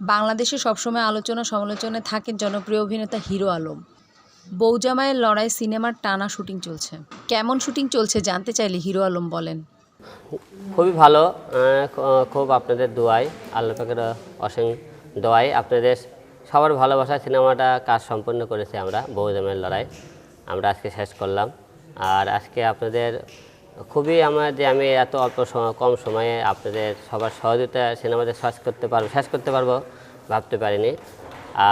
বাংলাদেশে সবসময় আলোচনা সমালোচনায় থাকেন জনপ্রিয় অভিনেতা হিরো আলম। বৌজামায়ের লড়াই সিনেমার টানা শুটিং চলছে। কেমন শুটিং চলছে জানতে চাইলে হিরো আলম বলেন। খুবই ভালো খুব আপনাদের দোয়াই, আল্লাহ পাকের অসীম দোয়াই। আপনাদের সবার ভালোবাসা সিনেমাটা কাজ সম্পন্ন করেছি আমরা বৌজামায়ের লড়াই। আমরা আজকে শেষ করলাম। আর আজকে আপনাদের খুবই আমার যে আমি এত অল্প সময় কম সময়ে আপনাদের সবার সহযোগিতা সিনেমাতে শেষ করতে পারব শেষ করতে পারব ভাবতে পারিনি।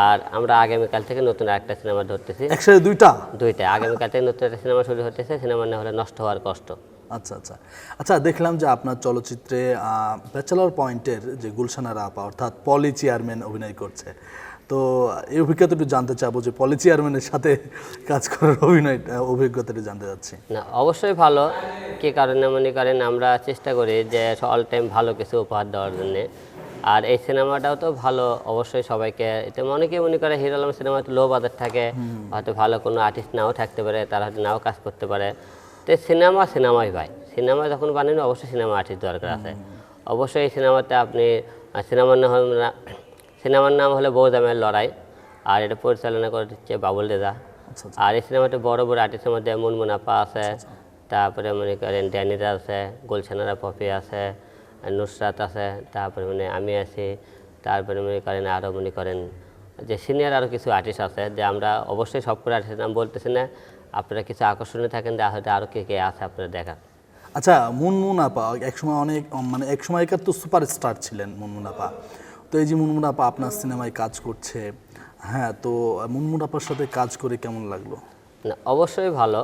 আর আমরা আগামীকাল থেকে নতুন একটা সিনেমা ধরতেছি। একসাথে দুইটা? দুইটা। আগামীকাল থেকে নতুন একটা সিনেমা শুরু হতেছে সিনেমা না হলে নষ্ট হওয়ার কষ্ট। আচ্ছা আচ্ছা। আচ্ছা দেখলাম যে আপনার চলচ্চিত্রে ব্যাচেলর পয়েন্টের যে গুলশানারা আপা অর্থাৎ পলি চেয়ারম্যান অভিনয় করছে। তো এই অভিজ্ঞতা একটু জানতে চাবো যে পলি চেয়ারম্যানের সাথে কাজ করার অভিনয় অভিজ্ঞতাটা জানতে চাচ্ছি। না অবশ্যই ভালো। কি কারণে মনে করেন আমরা চেষ্টা করি যে অল টাইম ভালো কিছু উপহার দেওয়ার জন্য। আর এই সিনেমাটাও তো ভালো অবশ্যই সবাইকে এটা অনেকেই মনে করে হিরো আলম সিনেমা লো বাজার থাকে। হয়তো ভালো কোনো আর্টিস্ট নাও থাকতে পারে তারা হয়তো নাও কাজ করতে পারে। তো সিনেমা সিনেমাই ভাই। সিনেমা যখন বানানো অবশ্যই সিনেমা আর্টিস্ট দরকার আছে। অবশ্যই এই সিনেমাতে আপনি সিনেমার নাম না- সিনেমার নাম হলো বৌদামের লড়াই আর এটা পরিচালনা করে দিচ্ছে বাবুল রেজা। আচ্ছা, আর এই সিনেমাতে বড় বড় আর্টিস্টের মধ্যে মুনমুনাপা আছে তারপরে মনে করেন ড্যানিরা আছে গুলশানারা পপি আছে নুসরাত আছে তারপরে মানে আমি আছি তারপরে মনে করেন আরও মনে করেন যে সিনিয়র আরও কিছু আর্টিস্ট আছে যে আমরা অবশ্যই সব করে আর্টিস্টের নাম বলতেছি না আপনারা কিছু আকর্ষণীয় থাকেন যে হয়তো আরও কে কে আছে আপনারা দেখান। আচ্ছা মুনমুন আপা একসময় অনেক মানে এক সময়কার তো সুপারস্টার ছিলেন মুনমুন আপা তো এই যে মুনমুন আপা আপনার সিনেমায় কাজ করছে হ্যাঁ তো মুনমুন আপার সাথে কাজ করে কেমন লাগল? না, অবশ্যই ভালো।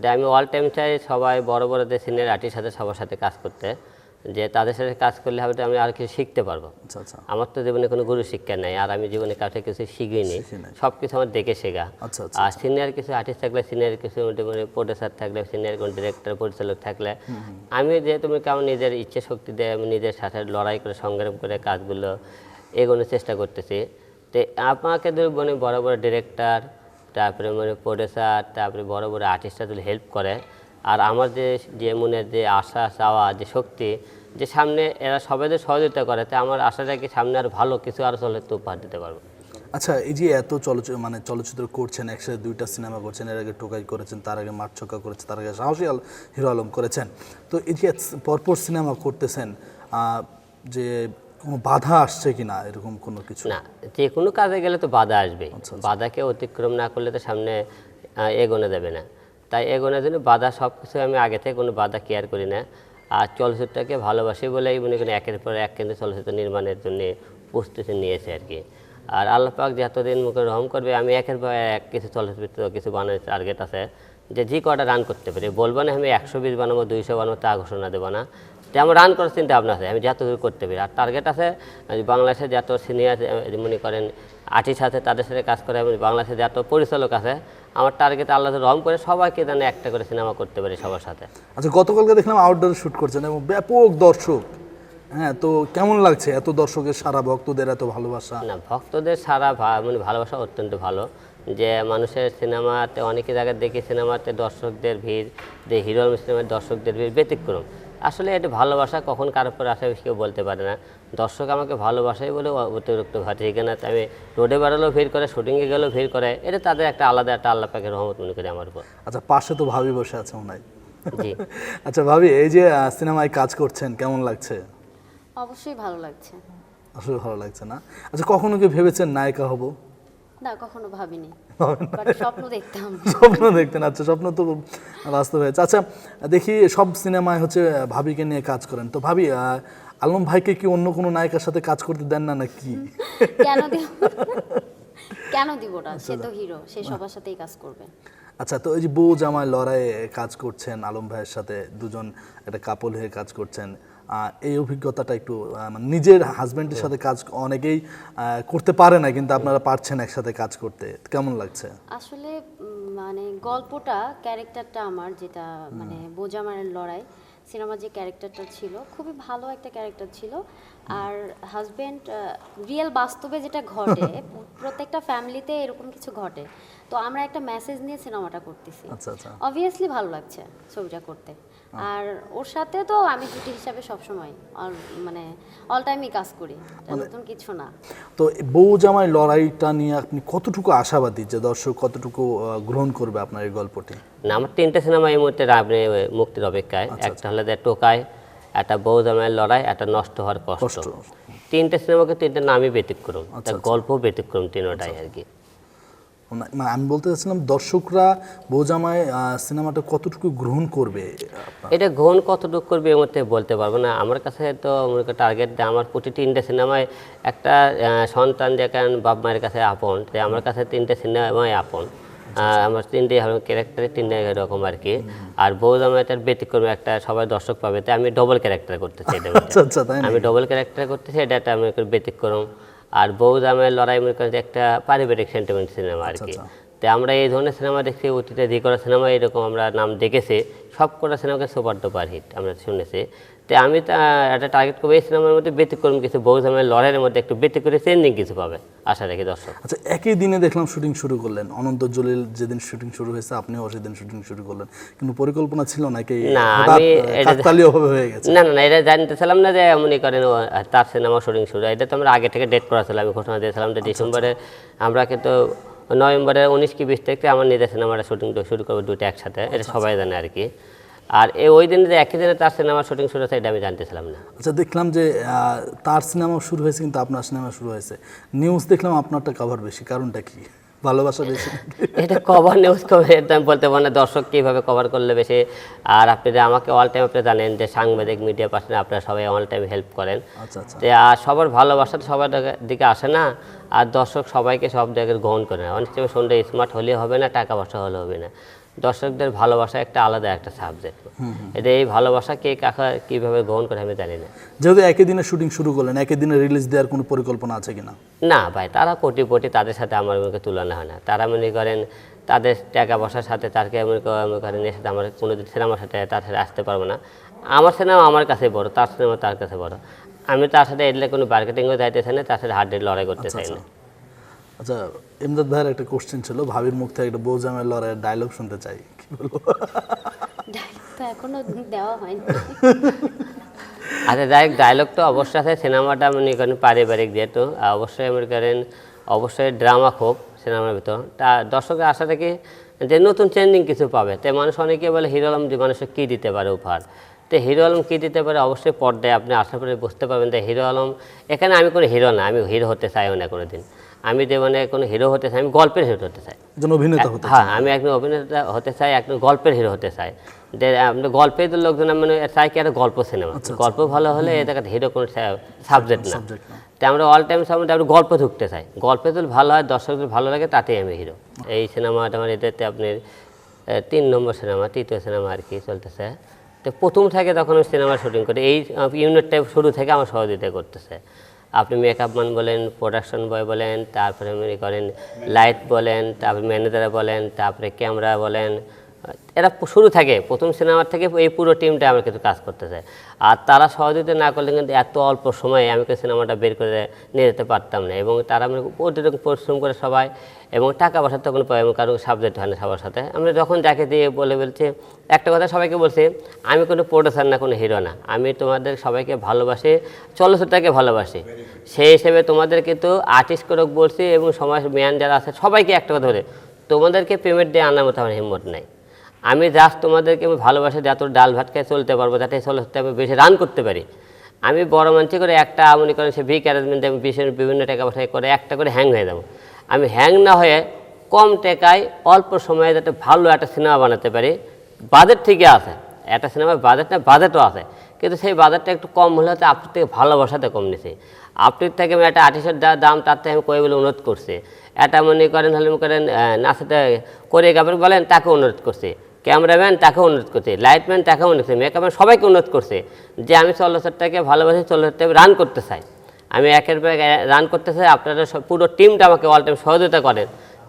যে আমি অল টাইম চাই সবাই বড় বড় যে সিনিয়র আর্টিস্ট সাথে সবার সাথে কাজ করতে। যে তাদের সাথে কাজ করলে হয়তো আমি আর কিছু শিখতে পারব। আচ্ছা আচ্ছা। আমার তো জীবনে কোনো গুরু শিক্ষা নেই আর আমি জীবনে কাউকে কিছু শিখিনি। সব কিছু আমার দেখে শেখা। আচ্ছা, আর সিনিয়র কিছু আর্টিস্ট থাকলে সিনিয়র কিছু মানে প্রডিউসার থাকলে সিনিয়র কোনো ডিরেক্টর পরিচালক থাকলে আমি যেহেতু কেমন নিজের ইচ্ছে শক্তি দিয়ে আমি নিজের সাথে লড়াই করে সংগ্রাম করে কাজগুলো এগোনোর চেষ্টা করতেছি। তো আমাকে ধর মানে বড় বড় ডিরেক্টর তারপরে মানে প্রডিউসার তারপরে বড় বড় আর্টিস্টরা যদি হেল্প করে আর আমার যে যে মনের যে আশা চাওয়া যে শক্তি যে সামনে এরা সবাই যে সহযোগিতা করে তাই আমার আশাটা কি সামনে আর ভালো কিছু আরও চলে তো উপহার দিতে পারব। আচ্ছা এই যে এত চলচ্চিত্র মানে চলচ্চিত্র করছেন একসাথে দুইটা সিনেমা করছেন এর আগে টোকাই করেছেন তার আগে মাঠ ছক্কা করেছেন তার আগে সাহসী আল হিরো আলম করেছেন। তো এই যে পরপর সিনেমা করতেছেন যে কোনো বাধা আসছে কি না এরকম কোনো কিছু? না যে কোনো কাজে গেলে তো বাধা আসবে আচ্ছা, বাধাকে অতিক্রম না করলে তো সামনে এগোনো দেবে না। তাই এগোনোর জন্য বাধা সব কিছু আমি আগে থেকে কোনো বাধা কেয়ার করি না। আর চলচ্চিত্রকে ভালোবাসি বলেই মনে করি একের পর এক কেন্দ্রে চলচ্চিত্র নির্মাণের জন্য প্রস্তুতি নিয়েছে আর কি। আর আল্লাপাক যতদিন মুখে রহম করবে, আমি একের পর এক কিছু চলচ্চিত্র, কিছু বানানোর টার্গেট আছে যে যে কটা রান করতে পারি। বলব না আমি একশো বিশ বানাবো, দুইশো বানাবো তা ঘোষণা দেবো না। যে আমার রান করার চিন্তা ভাবনা আছে। আমি যত দূর করতে পারি। আর টার্গেট আছে বাংলাদেশে যত সিনিয়র মনে করেন আর্টিস্ট আছে তাদের সাথে কাজ করে আমি বাংলাদেশে যত পরিচালক আছে আমার টার্গেট আল্লাহ রহম করে সবাইকে যেন একটা করে সিনেমা করতে পারি সবার সাথে। আচ্ছা গতকালকে দেখলাম আউটডোর শুট করছেন এবং ব্যাপক দর্শক। হ্যাঁ তো কেমন লাগছে এত দর্শকের সারা ভক্তদের এত ভালোবাসা? না ভক্তদের সারা মানে ভালোবাসা অত্যন্ত ভালো। যে মানুষের সিনেমাতে অনেকে জায়গায় দেখি সিনেমাতে দর্শকদের ভিড় যে হিরো সিনেমার দর্শকদের ভিড় ব্যতিক্রম। আসলে এটা ভালোবাসা কখন কার উপর আসে কেউ বলতে পারে না। দর্শক আমাকে ভালোবাসাই বলে অতিরিক্ত ভাতে এখানে আমি রোডে বেড়ালেও ভিড় করে শুটিংয়ে গেলেও ভিড় করে এটা তাদের একটা আলাদা একটা আল্লাহ পাকের রহমত মনে করি আমার উপর। আচ্ছা পাশে তো ভাবি বসে আছে মনে জি। আচ্ছা ভাবি এই যে সিনেমায় কাজ করছেন কেমন লাগছে? অবশ্যই ভালো লাগছে। আসলে ভালো লাগছে না। আচ্ছা কখনো কি ভেবেছেন নায়িকা হব? না কখনো ভাবিনি। স্বপ্ন দেখতাম। স্বপ্ন দেখতেন আচ্ছা স্বপ্ন তো বাস্তব হয়েছে। আচ্ছা দেখি সব সিনেমায় হচ্ছে ভাবিকে নিয়ে কাজ করেন। তো ভাবি আলম ভাইকে কি অন্য কোনো নায়িকার সাথে কাজ করতে দেন না নাকি? কেন দিব? কেন দিব না সে তো হিরো সে সবার সাথেই কাজ করবে। আচ্ছা তো এই যে বউ জামাই লড়াইয়ে কাজ করছেন আলম ভাইয়ের সাথে দুজন একটা কাপল হয়ে কাজ করছেন। এই অভিজ্ঞতাটা একটু মানে নিজের হাজব্যান্ডের সাথে কাজ অনেকেই করতে পারে না কিন্তু আপনারা পারছেন একসাথে কাজ করতে। কেমন লাগছে? আসলে মানে গল্পটা ক্যারেক্টারটা আমার যেটা মানে বোজামারের লড়াই সিনেমার যে ক্যারেক্টারটা ছিল খুবই ভালো একটা ক্যারেক্টার ছিল। আর হাজব্যান্ড রিয়েল বাস্তবে যেটা ঘটে প্রত্যেকটা ফ্যামিলিতে এরকম কিছু ঘটে। তো আমরা একটা মেসেজ নিয়ে সিনেমাটা করতেছি। আচ্ছা আচ্ছা। অবভিয়াসলি ভালো লাগছে ছবিটা করতে। আর ওর সাথে তো আমি জুটি হিসাবে সবসময় মানে অল টাইমই কাজ করি। এটা নতুন কিছু না। তো বউ জামাই লড়াইটা নিয়ে আপনি কতটুকু আশাবাদী যে দর্শক কতটুকু গ্রহণ করবে আপনার এই গল্পটি? না আমার তিনটে সিনেমা এই মুহূর্তে আপনি মুক্তির অপেক্ষায়। একটা হলো যে টোকায় একটা বউ জামাইয়ের লড়াই একটা নষ্ট হওয়ার কষ্ট। তিনটে সিনেমাকে তিনটে নামই ব্যতিক্রম। তা গল্প ব্যতিক্রম তিনটাই আর কি। মানে আমি বলতে চাচ্ছিলাম দর্শকরা আহ, সিনেমাটা কতটুকু গ্রহণ করবে? এটা গ্রহণ কতটুকু করবে এর মধ্যে বলতে পারব না। আমার কাছে তো টার্গেট আমার প্রতি তিনটে সিনেমায় একটা সন্তান যেখান বাপ মায়ের কাছে আপন তাই আমার কাছে তিনটে সিনেমায় আপন। আমার তিনটে ক্যারেক্টারে তিনটে এরকম আর কি। আর বউ জামাইটার ব্যতিক্রমে একটা সবাই দর্শক পাবে তাই আমি ডবল ক্যারেক্টার করতেছি এটা আমি ডবল ক্যারেক্টার করতেছি এটা একটা আমি ব্যতিক্রম। আর বউ দামের লড়াই মনে করেন একটা পারিবারিক সেন্টিমেন্ট সিনেমা আর কি। তো আমরা এই ধরনের সিনেমা দেখছি অতীতে যে করা সিনেমা এরকম আমরা নাম দেখেছি সব কটা সিনেমাকে সুপার ডুপার হিট আমরা শুনেছি। তো আমি তা একটা টার্গেট করব এই সিনেমার মধ্যে ব্যতিক্রম কিছু বউ জামাইয়ের লড়াইয়ের মধ্যে একটু ব্যতিক্রমে চেঞ্জিং কিছু পাবে আশা রাখি দর্শক। আচ্ছা একই দিনে দেখলাম শুটিং শুরু করলেন। অনন্ত জলিল যেদিন শুটিং শুরু হয়েছে আপনিও সেদিন শুটিং শুরু করলেন। কিন্তু পরিকল্পনা ছিল নাকি না, আমি হয়ে গেছে? না না না এটা জানতেছিলাম না যে এমনই করেন তার সিনেমা শুটিং শুরু। এটা তো আমরা আগে থেকে ডেট করা ছিল আমি ঘোষণা দিয়েছিলাম যে ডিসেম্বরে আমরা কিন্তু নভেম্বরের উনিশ কি বিশ থেকে আমার নিজের সিনেমাটা শুটিং শুরু করব দুটো একসাথে। এটা সবাই জানে আর কি। আর এই ওই দিনে যে একই দিনে তার সিনেমা শুটিং শুরু হয়েছে এটা আমি জানতেছিলাম না। আচ্ছা দেখলাম যে তার সিনেমা শুরু হয়েছে কিন্তু আপনার সিনেমা শুরু হয়েছে। নিউজ দেখলাম আপনারটা কভার বেশি কারণটা কি? ভালোবাসা বেশি। এটা কভার নিউজ আমি বলতে পারি না দর্শক কীভাবে কভার করলে বেশি। আর আপনি যে আমাকে অল টাইম আপনি জানেন যে সাংবাদিক মিডিয়া পার্সন আপনারা সবাই অল টাইম হেল্প করেন। আচ্ছা আচ্ছা। আর সবার ভালোবাসা তো সবার দিকে- দিকে আসে না। আর দর্শক সবাইকে সব জায়গায় গ্রহণ করে না। অনেক সময় সন্ধ্যে স্মার্ট হলে হবে না টাকা পয়সা হলে হবে না। দর্শকদের ভালোবাসা একটা আলাদা একটা সাবজেক্ট এটা এই ভালোবাসা কে কাকা কীভাবে গ্রহণ করে আমি জানি না। যেহেতু একই দিনে শুটিং শুরু করলেন একই দিনে রিলিজ দেওয়ার কোনো পরিকল্পনা আছে কিনা? না ভাই তারা কোটিপতি তাদের সাথে আমার মনে তুলনা হয় না। তারা মনে করেন তাদের টাকা পয়সার সাথে তারকে মনে করেন মনে করেন এর সাথে আমার কোনো দিন সিনেমার সাথে তার সাথে আসতে পারব না। আমার সিনেমা আমার কাছে বড় তার সিনেমা তার কাছে বড়। আমি তার সাথে এলে কোনো মার্কেটিংও যাইতে চাই না তার সাথে হার্ডের লড়াই করতে চাই না। আচ্ছা ইমদাদ ভাইয়ের একটা কোশ্চেন ছিল ভাবির মুখ থেকে একটা বউ জামাই লড়াইয়ের ডায়লগ শুনতে চাই। কি বলব? তো এখনও দেওয়া হয়নি। আচ্ছা যাই ডায়লগ তো অবশ্যই আছে সিনেমাটা মনে করেন পারিবারিক যেহেতু অবশ্যই মনে করেন অবশ্যই ড্রামা খুব সিনেমার ভিতর। তা দর্শকের আশা থেকে যে নতুন ট্রেন্ডিং কিছু পাবে। তাই মানুষ অনেকে বলে হিরো আলম যে মানুষকে কী দিতে পারে উপহার? তো হিরো আলম কী দিতে পারে? অবশ্যই পর্দায় আপনি আশা করে বুঝতে পারবেন যে হিরো আলম এখানে আমি কোনো হিরো না আমি হিরো হতে চাইও না কোনো দিন আমি যে মানে কোনো হিরো হতে চাই আমি গল্পের হিরো হতে চাই। একজন অভিনেতা হতে হ্যাঁ আমি একজন অভিনেতা হতে চাই একজন গল্পের হিরো হতে চাই। যে আপনি গল্পের তো লোকজন মানে চাই কি একটা গল্প সিনেমা। গল্প ভালো হলে এটা একটা হিরো কোনো সাবজেক্ট না। তাই আমরা অল টাইম সামনে আমরা গল্প ঢুকতে চাই। গল্পে যদি ভালো হয় দর্শকদের ভালো লাগে তাতেই আমি হিরো। এই সিনেমাটা আমার এটাতে আপনার আহ, তিন নম্বর সিনেমা তৃতীয় সিনেমা আর কি চলতেছে। তো প্রথম থেকে তখন আমি সিনেমা শুটিং করি। এই ইউনিটটা শুরু থেকে আমার সহযোগিতা করতেছে। আপনি মেকআপ ম্যান বলেন প্রোডাকশন বয় বলেন, তারপরে মনে করেন লাইট বলেন, তারপরে ম্যানেজার বলেন, তারপরে ক্যামেরা বলেন এরা শুরু থেকে, প্রথম সিনেমার থেকে এই পুরো টিমটা আমার কিন্তু কাজ করতে চায় আর তারা সহযোগিতা না করলে কিন্তু এত অল্প সময়ে আমি কিন্তু সিনেমাটা বের করে নিয়ে যেতে পারতাম না। এবং তারা মানে অতিরিক্ত পরিশ্রম করে সবাই, এবং টাকা পয়সা তখন পাই এবং কারও সাবজেক্ট হয় না সবার সাথে। আমরা যখন যাকে দিয়ে বলে বলছে, একটা কথা সবাইকে বলছি, আমি কোনো প্রোডিউসার না, কোনো হিরো না। আমি তোমাদের সবাইকে ভালোবাসি চলচ্চিত্রকে ভালোবাসি। সেই হিসেবে তোমাদের কিন্তু আর্টিস্ট করে বলছি, এবং সমাজ ম্যান যারা আছে, সবাইকে একটা কথা ধরে তোমাদেরকে পেমেন্ট দিয়ে আনার মতো আমার হিম্মত নাই। আমি জাস্ট তোমাদেরকে আমি ভালোবাসা ভালোবাসি যত ডাল ভাত খেয়ে চলতে পারব, যাতে চলতে আমি বেশি রান করতে পারি। আমি বড় মানছি করে একটা মনে করেন সে ভিক অ্যারেঞ্জমেন্ট আমি বিশেষ বিভিন্ন টাকা পয়সা করে একটা করে হ্যাং হয়ে যাব। আমি হ্যাং না হয়ে কম টাকায় অল্প সময়ে যাতে ভালো একটা সিনেমা বানাতে পারি। বাজেট ঠিকই আছে, একটা সিনেমার বাজেট না বাজেটও আছে। কিন্তু সেই বাজারটা একটু কম হলে হচ্ছে আপনার থেকে ভালোবাসাতে কম নিছে। আপনার থেকে আমি একটা আর্টিস্টের যা দাম তার থেকে আমি কই বলে অনুরোধ করছি। এটা মনে করেন হলে মনে করেন নাচতে কোরিওগ্রাফার বলেন, তাকে অনুরোধ করছি। ক্যামেরাম্যান তাকে অনুরোধ করছে, লাইটম্যান তাকে অনুরোধ করছে, মেকআপম্যান সবাইকে অনুরোধ করছে যে আমি চলচ্চিত্রটাকে ভালোবাসি চলচ্চিত্রটাকে রান করতে চাই। আমি একের পর রান করতে চাই, আপনারা পুরো টিমটা আমাকে অল টাইম সহযোগিতা করেন,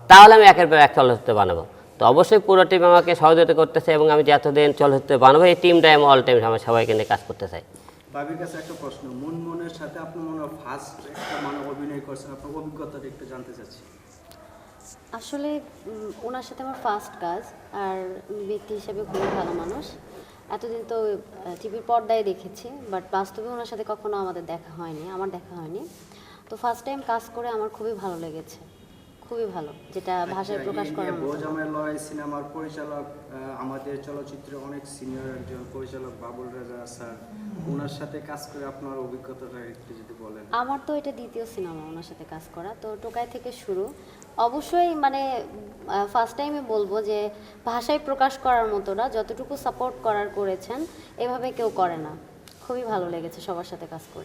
তাহলে আমি একের পর এক চলচ্চিত্র বানাবো। তো অবশ্যই পুরো টিম আমাকে সহযোগিতা করতেছে এবং আমি যতদিন চলচ্চিত্র বানাবো, এই টিমটাই আমি অল টাইম আমার সবাইকে নিয়ে কাজ করতে চাই। একটা প্রশ্ন মন মনের সাথে আপনি মনে হয় ফার্স্ট একটা মানে অভিনয় করছেন, আপনার অভিজ্ঞতাটা একটু জানতে চাচ্ছি। আসলে ওনার সাথে আমার ফার্স্ট কাজ আর ব্যক্তি হিসেবে খুবই ভালো মানুষ। এতদিন তো টিভির পর্দায় দেখেছি বাট বাস্তবে ওনার সাথে কখনো আমাদের দেখা হয়নি আমার দেখা হয়নি। তো ফার্স্ট টাইম কাজ করে আমার খুবই ভালো লেগেছে খুবই ভালো যেটা ভাষায় আচ্ছা, প্রকাশ করার নিয়ে মতো। বৌজামাইয়ের লড়াই সিনেমার পরিচালক আমাদের চলচ্চিত্রে অনেক সিনিয়র একজন পরিচালক বাবুল রাজা স্যার ওনার সাথে কাজ করে আপনার অভিজ্ঞতাটা একটু যদি বলেন। আমার তো এটা দ্বিতীয় সিনেমা ওনার সাথে কাজ করা তো টোকাই থেকে শুরু। অবশ্যই মানে ফার্স্ট টাইমে বলব যে, ভাষায় প্রকাশ করার মতো না, যতটুকু সাপোর্ট করার করেছেন, এভাবে কেউ করে না। খুবই ভালো লেগেছে সবার সাথে কাজ করে।